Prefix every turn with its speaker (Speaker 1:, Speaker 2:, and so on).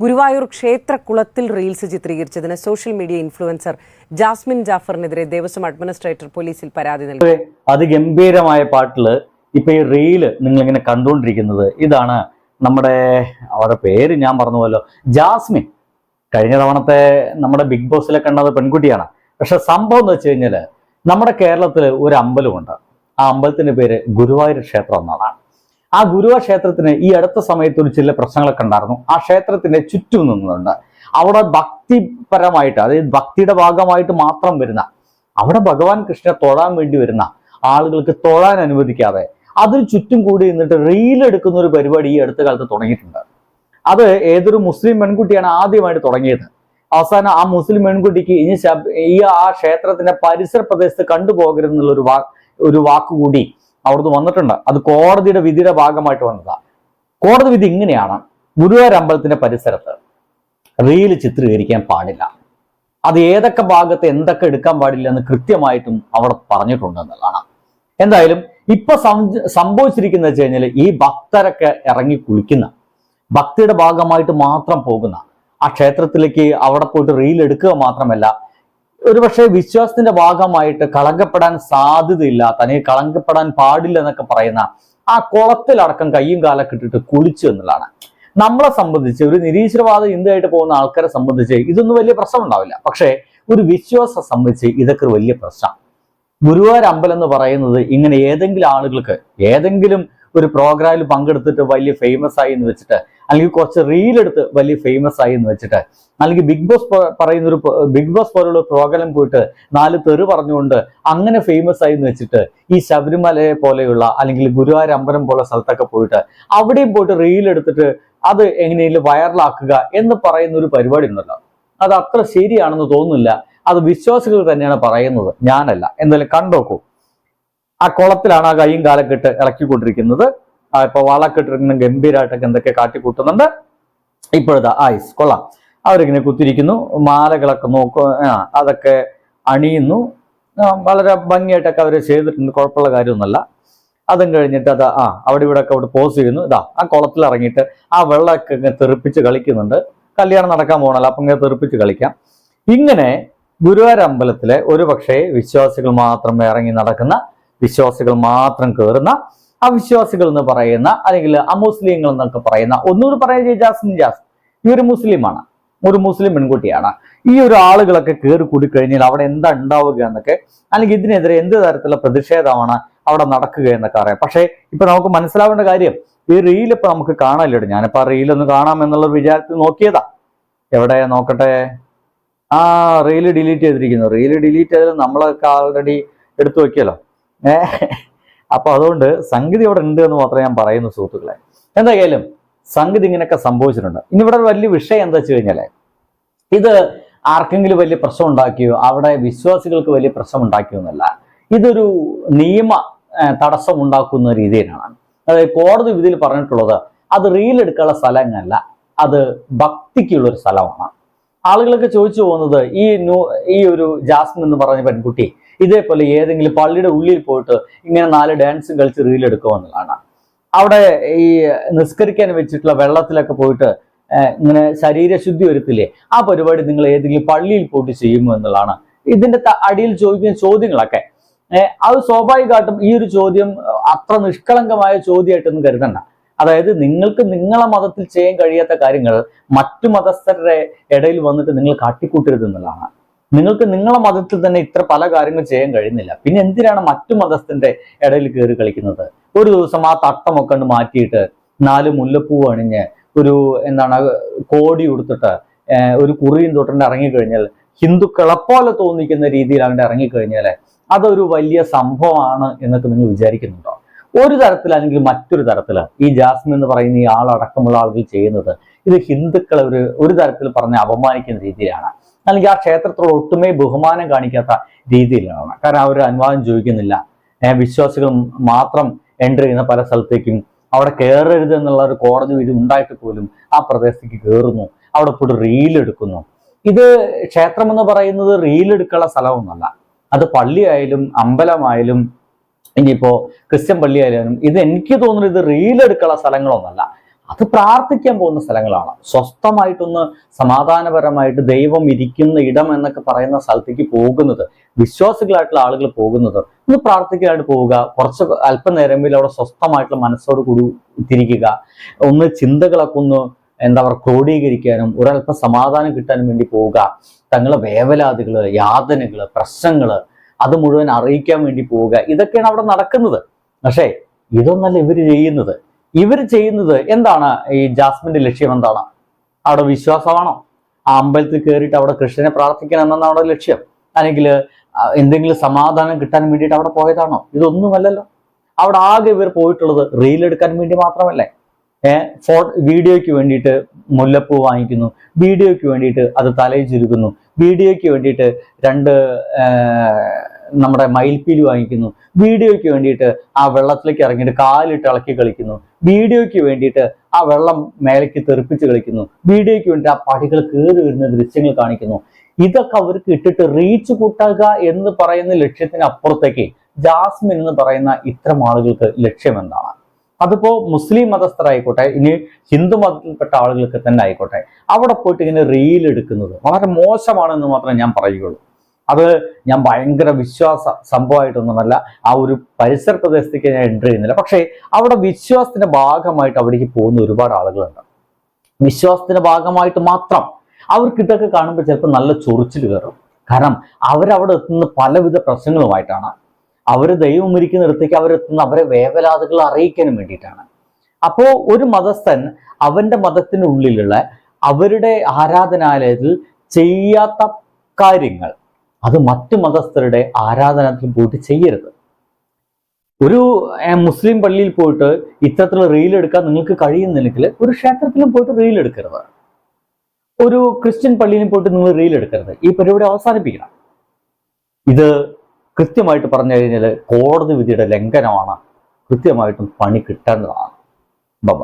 Speaker 1: ഗുരുവായൂർ ക്ഷേത്രക്കുളത്തിൽ റീൽസ് ചിത്രീകരിച്ചതിന് social media influencer Jasmin ജാഫറിനെതിരെ ദേവസ്വം അഡ്മിനിസ്ട്രേറ്റർ പോലീസിൽ പരാതി നൽകി.
Speaker 2: അതിഗംഭീരമായ പാട്ടിൽ ഇപ്പൊ ഈ റീൽ നിങ്ങൾ ഇങ്ങനെ കണ്ടുകൊണ്ടിരിക്കുന്നത് ഇതാണ് നമ്മുടെ അവരുടെ പേര് ഞാൻ പറഞ്ഞുവല്ലോ ജാസ്മിൻ. കഴിഞ്ഞ തവണത്തെ നമ്മുടെ ബിഗ് ബോസിലെ കണ്ടത് പെൺകുട്ടിയാണ്. പക്ഷെ സംഭവം എന്ന് വെച്ച് കഴിഞ്ഞാൽ നമ്മുടെ കേരളത്തിൽ ഒരു അമ്പലമുണ്ട്. ആ അമ്പലത്തിന്റെ പേര് ഗുരുവായൂർ ക്ഷേത്രം എന്നാണ്. ആ ഗുരുവ ക്ഷേത്രത്തിന് ഈ അടുത്ത സമയത്ത് ഒരു ചില പ്രശ്നങ്ങളൊക്കെ ഉണ്ടായിരുന്നു. ആ ക്ഷേത്രത്തിന്റെ ചുറ്റും നിന്നുണ്ട്. അവിടെ ഭക്തിപരമായിട്ട് അതായത് ഭക്തിയുടെ ഭാഗമായിട്ട് മാത്രം വരുന്ന അവിടെ ഭഗവാൻ കൃഷ്ണനെ തൊഴാൻ വേണ്ടി വരുന്ന ആളുകൾക്ക് തൊഴാൻ അനുവദിക്കാതെ അതിന് ചുറ്റും കൂടി നിന്നിട്ട് റീൽ എടുക്കുന്ന ഒരു പരിപാടി ഈ അടുത്ത കാലത്ത് തുടങ്ങിയിട്ടുണ്ട്. അത് ഏതൊരു മുസ്ലിം പെൺകുട്ടിയാണ് ആദ്യമായിട്ട് തുടങ്ങിയത്. അവസാനം ആ മുസ്ലിം പെൺകുട്ടിക്ക് ഇനി ഈ ആ ക്ഷേത്രത്തിന്റെ പരിസര പ്രദേശത്ത് കണ്ടുപോകരുതെന്നുള്ള ഒരു വാ ഒരു വാക്കുകൂടി അവിടുന്ന് വന്നിട്ടുണ്ട്. അത് കോടതിയുടെ വിധിയുടെ ഭാഗമായിട്ട് വന്നതാ. കോടതി വിധി ഇങ്ങനെയാണ്. ഗുരുവായൂർ അമ്പലത്തിന്റെ പരിസരത്ത് റീൽ ചിത്രീകരിക്കാൻ പാടില്ല. അത് ഏതൊക്കെ ഭാഗത്ത് എന്തൊക്കെ എടുക്കാൻ പാടില്ല എന്ന് കൃത്യമായിട്ടും അവർ പറഞ്ഞിട്ടുണ്ട് എന്നുള്ളതാണ്. എന്തായാലും ഇപ്പൊ സംഭവിച്ചിരിക്കുന്ന വെച്ച് കഴിഞ്ഞാൽ ഈ ഭക്തരൊക്കെ ഇറങ്ങി കുളിക്കുന്ന ഭക്തിയുടെ ഭാഗമായിട്ട് മാത്രം പോകുന്ന ആ ക്ഷേത്രത്തിലേക്ക് അവിടെ പോയിട്ട് റീൽ എടുക്കുക മാത്രമല്ല ഒരുപക്ഷെ വിശ്വാസത്തിന്റെ ഭാഗമായിട്ട് കളങ്കപ്പെടാൻ സാധ്യതയില്ലാത്ത അല്ലെങ്കിൽ കളങ്കപ്പെടാൻ പാടില്ല എന്നൊക്കെ പറയുന്ന ആ കുളത്തിലടക്കം കയ്യും കാലൊക്കെ ഇട്ടിട്ട് കുളിച്ചു എന്നുള്ളതാണ്. നമ്മളെ സംബന്ധിച്ച് ഒരു നിരീശ്വരവാദ ചിന്തയായിട്ട് പോകുന്ന ആൾക്കാരെ സംബന്ധിച്ച് ഇതൊന്നും വലിയ പ്രശ്നം ഉണ്ടാവില്ല. പക്ഷേ ഒരു വിശ്വാസം സംബന്ധിച്ച് ഇതൊക്കെ വലിയ പ്രശ്നം. ഗുരുവായൂർ അമ്പലം എന്ന് പറയുന്നത് ഇങ്ങനെ ഏതെങ്കിലും ആളുകൾക്ക് ഏതെങ്കിലും ഒരു പ്രോഗ്രാമിൽ പങ്കെടുത്തിട്ട് വലിയ ഫേമസ് ആയി എന്ന് വെച്ചിട്ട് അല്ലെങ്കിൽ കുറച്ച് റീൽ എടുത്ത് വലിയ ഫേമസ് ആയി എന്ന് വെച്ചിട്ട് അല്ലെങ്കിൽ ബിഗ് ബോസ് പറയുന്ന ഒരു ബിഗ് ബോസ് പോലുള്ള പ്രോഗ്രാം പോയിട്ട് നാല് തെറി പറഞ്ഞുകൊണ്ട് അങ്ങനെ ഫേമസ് ആയി എന്ന് വെച്ചിട്ട് ഈ ശബരിമലയെ പോലെയുള്ള അല്ലെങ്കിൽ ഗുരുവായൂർ അമ്പലം പോലെ സ്ഥലത്തൊക്കെ പോയിട്ട് അവിടെയും പോയിട്ട് റീൽ എടുത്തിട്ട് അത് എങ്ങനെയെങ്കിലും വൈറലാക്കുക എന്ന് പറയുന്ന ഒരു പരിപാടി ഉണ്ടല്ലോ. അത് അത്ര ശരിയാണെന്ന് തോന്നുന്നില്ല. അത് വിശ്വാസികൾ തന്നെയാണ് പറയുന്നത്. ഞാനല്ല. എന്തായാലും കണ്ടോക്കൂ. ആ കുളത്തിലാണ് ആ കൈയും കാലൊക്കെ ഇട്ട് ഇളക്കിക്കൊണ്ടിരിക്കുന്നത്. ഇപ്പൊ വളൊക്കെ ഇട്ടിരിക്കുന്ന ഗംഭീരമായിട്ടൊക്കെ എന്തൊക്കെ കാട്ടിക്കൂട്ടുന്നുണ്ട്. ഇപ്പോഴത്തെ ആയിസ് കൊള്ളാം. അവരിങ്ങനെ കുത്തിരിക്കുന്നു മാലകളൊക്കെ നോക്കും അതൊക്കെ അണിയുന്നു. വളരെ ഭംഗിയായിട്ടൊക്കെ അവർ ചെയ്തിട്ടുണ്ട്. കുഴപ്പമുള്ള കാര്യമൊന്നുമല്ല. അതും കഴിഞ്ഞിട്ട് അത് ആ അവിടെ ഇവിടെ ഒക്കെ അവിടെ പോസ് ചെയ്യുന്നു. ഇതാ ആ കുളത്തിൽ ഇറങ്ങിയിട്ട് ആ വെള്ളമൊക്കെ ഇങ്ങനെ തെറിപ്പിച്ച് കളിക്കുന്നുണ്ട്. കല്യാണം നടക്കാൻ പോകണല്ലോ അപ്പം ഇങ്ങനെ തെറിപ്പിച്ച് കളിക്കാം. ഇങ്ങനെ ഗുരുവായൂർ അമ്പലത്തിലെ ഒരു പക്ഷേ വിശ്വാസികൾ മാത്രം ഇറങ്ങി നടക്കുന്ന വിശ്വാസികൾ മാത്രം കയറുന്ന അവിശ്വാസികൾ എന്ന് പറയുന്ന അല്ലെങ്കിൽ അമുസ്ലിങ്ങൾ എന്നൊക്കെ പറയുന്ന ഒന്നുകൂടി പറയുക ജാസ്മിൻ ജാസ്. ഈ ഒരു മുസ്ലിമാണ്. ഒരു മുസ്ലിം പെൺകുട്ടിയാണ്. ഈ ഒരു ആളുകളൊക്കെ കയറി കൂടി കഴിഞ്ഞാൽ അവിടെ എന്താ ഉണ്ടാവുക എന്നൊക്കെ അല്ലെങ്കിൽ ഇതിനെതിരെ എന്ത് തരത്തിലുള്ള പ്രതിഷേധമാണ് അവിടെ നടക്കുക എന്നൊക്കെ അറിയാം പക്ഷേ ഇപ്പൊ നമുക്ക് മനസ്സിലാവേണ്ട കാര്യം ഈ റീൽ ഇപ്പൊ നമുക്ക് കാണാനില്ലട്ടോ ഞാനിപ്പോ ആ റീൽ ഒന്ന് കാണാം എന്നുള്ള വിചാരത്തിൽ നോക്കിയതാ. എവിടെ? നോക്കട്ടെ. ആ റീൽ ഡിലീറ്റ് ചെയ്തിരിക്കുന്നു. റീൽ ഡിലീറ്റ് ചെയ്തത് നമ്മളൊക്കെ ആൾറെഡി എടുത്തു വെക്കല്ലോ ഏ അപ്പൊ അതുകൊണ്ട് സംഗതി അവിടെ ഉണ്ട് എന്ന് മാത്രമേ ഞാൻ പറയുന്നു സുഹൃത്തുക്കളെ. എന്തായാലും സംഗതി ഇങ്ങനെയൊക്കെ സംഭവിച്ചിട്ടുണ്ട്. ഇനി ഇവിടെ വലിയ വിഷയം എന്താ വെച്ച് കഴിഞ്ഞാൽ ഇത് ആർക്കെങ്കിലും വലിയ പ്രശ്നം ഉണ്ടാക്കിയോ അവിടെ വിശ്വാസികൾക്ക് വലിയ പ്രശ്നം ഉണ്ടാക്കിയോ എന്നല്ല. ഇതൊരു നിയമ തടസ്സം ഉണ്ടാക്കുന്ന രീതിയിലാണ്. അതായത് കോടതി വിധിയിൽ പറഞ്ഞിട്ടുള്ളത് അത് റീൽ എടുക്കാനുള്ള സ്ഥലമല്ല അത് ഭക്തിക്കുള്ള ഒരു സ്ഥലമാണ്. ആളുകളൊക്കെ ചോദിച്ചു പോകുന്നത് ഈ ഈ ഒരു ജാസ്മിൻ എന്ന് പറഞ്ഞ പെൺകുട്ടി ഇതേപോലെ ഏതെങ്കിലും പള്ളിയുടെ ഉള്ളിൽ പോയിട്ട് ഇങ്ങനെ നാല് ഡാൻസും കളിച്ച് റീൽ എടുക്കുമെന്നുള്ളതാണ് അവിടെ ഈ നിസ്കരിക്കാൻ വെച്ചിട്ടുള്ള വെള്ളത്തിലൊക്കെ പോയിട്ട് ഇങ്ങനെ ശരീരശുദ്ധി വരുത്തില്ലേ? ആ പരിപാടി നിങ്ങൾ ഏതെങ്കിലും പള്ളിയിൽ പോയിട്ട് ചെയ്യുമോ എന്നുള്ളതാണ്. ഇതിന്റെ അടിയിൽ ചോദിക്കുന്ന ചോദ്യങ്ങളൊക്കെ. അത് സ്വാഭാവികമായിട്ടും ഈ ഒരു ചോദ്യം അത്ര നിഷ്കളങ്കമായ ചോദ്യമായിട്ടൊന്നും കരുതണ്ട. അതായത് നിങ്ങൾക്ക് നിങ്ങളെ മതത്തിൽ ചെയ്യാൻ കഴിയാത്ത കാര്യങ്ങൾ മറ്റു മതസ്ഥരുടെ ഇടയിൽ വന്നിട്ട് നിങ്ങൾ കാട്ടിക്കൂട്ടരുത് എന്നുള്ളതാണ്. നിങ്ങൾക്ക് നിങ്ങളെ മതത്തിൽ തന്നെ ഇത്ര പല കാര്യങ്ങൾ ചെയ്യാൻ കഴിയുന്നില്ല. പിന്നെ എന്തിനാണ് മറ്റു മതസ്ഥന്റെ ഇടയിൽ കയറി കളിക്കുന്നത്? ഒരു ദിവസം ആ തട്ടമൊക്കെ മാറ്റിയിട്ട് നാല് മുല്ലപ്പൂ അണിഞ്ഞ് ഒരു എന്താണ് കോടി ഉടുത്തിട്ട് ഒരു കുറിയും തൊട്ടുണ്ട് ഇറങ്ങിക്കഴിഞ്ഞാൽ ഹിന്ദുക്കളെ പോലെ തോന്നിക്കുന്ന രീതിയിൽ അങ്ങോട്ട് ഇറങ്ങിക്കഴിഞ്ഞാൽ അതൊരു വലിയ സംഭവമാണ് എന്നൊക്കെ നിങ്ങൾ വിചാരിക്കുന്നുണ്ടോ? ഒരു തരത്തിൽ അല്ലെങ്കിൽ മറ്റൊരു തരത്തിൽ. ഈ ജാസ്മിൻ എന്ന് പറയുന്ന ഈ ആളടക്കമുള്ള ആളുകൾ ചെയ്യുന്നത് ഇത് ഹിന്ദുക്കളെ ഒരു ഒരു തരത്തിൽ പറഞ്ഞ് അപമാനിക്കുന്ന രീതിയിലാണ്. അല്ലെങ്കിൽ ആ ക്ഷേത്രത്തോട് ഒട്ടുമേ ബഹുമാനം കാണിക്കാത്ത രീതിയിലാണ്. കാരണം അവർ അനുവാദം ചോദിക്കുന്നില്ല. വിശ്വാസികൾ മാത്രം എന്റർ ചെയ്യുന്ന പല സ്ഥലത്തേക്കും അവിടെ കയറരുത് എന്നുള്ള ഒരു കോടതി വിധി ഉണ്ടായിട്ട് പോലും ആ പ്രദേശത്തേക്ക് കയറുന്നു അവിടെ പോയിട്ട് റീലെടുക്കുന്നു ഇത് ക്ഷേത്രം എന്ന് പറയുന്നത് റീൽ എടുക്കാനുള്ള സ്ഥലമൊന്നുമല്ല. അത് പള്ളിയായാലും അമ്പലമായാലും ഇനിയിപ്പോ ക്രിസ്ത്യൻ പള്ളിയായാലും ഇത് എനിക്ക് തോന്നുന്നത് ഇത് റീൽ എടുക്കാനുള്ള സ്ഥലങ്ങളൊന്നുമല്ല. അത് പ്രാർത്ഥിക്കാൻ പോകുന്ന സ്ഥലങ്ങളാണ്. സ്വസ്ഥമായിട്ടൊന്ന് സമാധാനപരമായിട്ട് ദൈവം ഇരിക്കുന്ന ഇടം എന്നൊക്കെ പറയുന്ന സ്ഥലത്തേക്ക് പോകുന്നത് വിശ്വാസികളായിട്ടുള്ള ആളുകൾ പോകുന്നത് ഒന്ന് പ്രാർത്ഥിക്കാനായിട്ട് പോവുക കുറച്ച് അല്പനേരമെങ്കിലും അവിടെ സ്വസ്ഥമായിട്ടുള്ള മനസ്സോട് കൂടി തിരിക്കുക ഒന്ന് ചിന്തകളൊക്കെ ഒന്ന് എന്താ പറയുക ക്രോഡീകരിക്കാനും ഒരല്പം സമാധാനം കിട്ടാനും വേണ്ടി പോവുക തങ്ങളെ വേവലാതികൾ യാതനകൾ പ്രശ്നങ്ങൾ അത് മുഴുവൻ അറിയിക്കാൻ വേണ്ടി പോവുക ഇതൊക്കെയാണ് അവിടെ നടക്കുന്നത്. പക്ഷേ ഇതൊന്നല്ല ഇവർ ചെയ്യുന്നത്. ഇവർ ചെയ്യുന്നത് എന്താണ്? ഈ ജാസ്മിന്റെ ലക്ഷ്യം എന്താണ്? അവിടെ വിശ്വാസമാണോ? ആ അമ്പലത്തിൽ കയറിയിട്ട് അവിടെ കൃഷ്ണനെ പ്രാർത്ഥിക്കണം എന്നാണ് അവിടെ ലക്ഷ്യം. അല്ലെങ്കിൽ എന്തെങ്കിലും സമാധാനം കിട്ടാൻ വേണ്ടിയിട്ട് അവിടെ പോയതാണോ? ഇതൊന്നുമല്ലല്ലോ. അവിടെ ആകെ ഇവർ പോയിട്ടുള്ളത് റീൽ എടുക്കാൻ വേണ്ടി മാത്രമല്ലേ? ഏഹ് ഫോ വീഡിയോയ്ക്ക് വേണ്ടിയിട്ട് മുല്ലപ്പൂ വാങ്ങിക്കുന്നു. വീഡിയോയ്ക്ക് വേണ്ടിയിട്ട് അത് തലയിൽ ചുരുക്കുന്നു. വീഡിയോയ്ക്ക് വേണ്ടിയിട്ട് രണ്ട് നമ്മുടെ മയിൽപ്പീലി വാങ്ങിക്കുന്നു. വീഡിയോയ്ക്ക് വേണ്ടിയിട്ട് ആ വെള്ളത്തിലേക്ക് ഇറങ്ങിയിട്ട് കാലിട്ട് ഇളക്കി കളിക്കുന്നു. വീഡിയോയ്ക്ക് വേണ്ടിയിട്ട് ആ വെള്ളം മേലേക്ക് തെറിപ്പിച്ച് കളിക്കുന്നു. വീഡിയോയ്ക്ക് വേണ്ടി ആ പടികൾ കയറി വരുന്ന ദൃശ്യങ്ങൾ കാണിക്കുന്നു. ഇതൊക്കെ അവർക്ക് ഇട്ടിട്ട് റീച്ച് കൂട്ടുക എന്ന് പറയുന്ന ലക്ഷ്യത്തിന് അപ്പുറത്തേക്ക് ജാസ്മിൻ എന്ന് പറയുന്ന ഇത്തരം ആളുകൾക്ക് ലക്ഷ്യം എന്താണ്? അതിപ്പോ മുസ്ലിം മതസ്ഥരായിക്കോട്ടെ ഇനി ഹിന്ദു മതത്തിൽപ്പെട്ട ആളുകൾക്ക് തന്നെ ആയിക്കോട്ടെ അവിടെ പോയിട്ട് ഇങ്ങനെ റീൽ എടുക്കുന്നത് വളരെ മോശമാണെന്ന് മാത്രമേ ഞാൻ പറയുകയുള്ളൂ. അത് ഞാൻ ഭയങ്കര വിശ്വാസ സംഭവമായിട്ടൊന്നുമല്ല. ആ ഒരു പരിസര പ്രദേശത്തേക്ക് ഞാൻ എന്റർ ചെയ്യുന്നില്ല. പക്ഷേ അവിടെ വിശ്വാസത്തിന്റെ ഭാഗമായിട്ട് അവിടേക്ക് പോകുന്ന ഒരുപാട് ആളുകളുണ്ട്. വിശ്വാസത്തിന്റെ ഭാഗമായിട്ട് മാത്രം അവർക്ക് ഇതൊക്കെ കാണുമ്പോൾ ചിലപ്പോൾ നല്ല ചൊറിച്ചിൽ കയറും. കാരണം അവരവിടെ എത്തുന്ന പലവിധ പ്രശ്നങ്ങളുമായിട്ടാണ്. അവർ ദൈവം ഇരിക്കുന്നിടത്തേക്ക് അവരെത്തുന്ന അവരെ വേവലാതകൾ അറിയിക്കാനും വേണ്ടിയിട്ടാണ്. അപ്പോൾ ഒരു മതസ്ഥൻ അവന്റെ മതത്തിനുള്ളിലുള്ള അവരുടെ ആരാധനാലയത്തിൽ ചെയ്യാത്ത കാര്യങ്ങൾ അത് മറ്റു മതസ്ഥരുടെ ആരാധനത്തിൽ പോയിട്ട് ചെയ്യരുത്. ഒരു മുസ്ലിം പള്ളിയിൽ പോയിട്ട് ഇത്തരത്തിലുള്ള റീൽ എടുക്കാൻ നിങ്ങൾക്ക് കഴിയുന്നില്ലെങ്കിൽ ഒരു ക്ഷേത്രത്തിലും പോയിട്ട് റീൽ എടുക്കരുത്. ഒരു ക്രിസ്ത്യൻ പള്ളിയിലും പോയിട്ട് നിങ്ങൾ റീൽ എടുക്കരുത്. ഈ പരിപാടി അവസാനിപ്പിക്കണം. ഇത് കൃത്യമായിട്ട് പറഞ്ഞു കഴിഞ്ഞാൽ കോടതി വിധിയുടെ ലംഘനമാണ്. കൃത്യമായിട്ടും പണി കിട്ടേണ്ടതാണ്. ബബ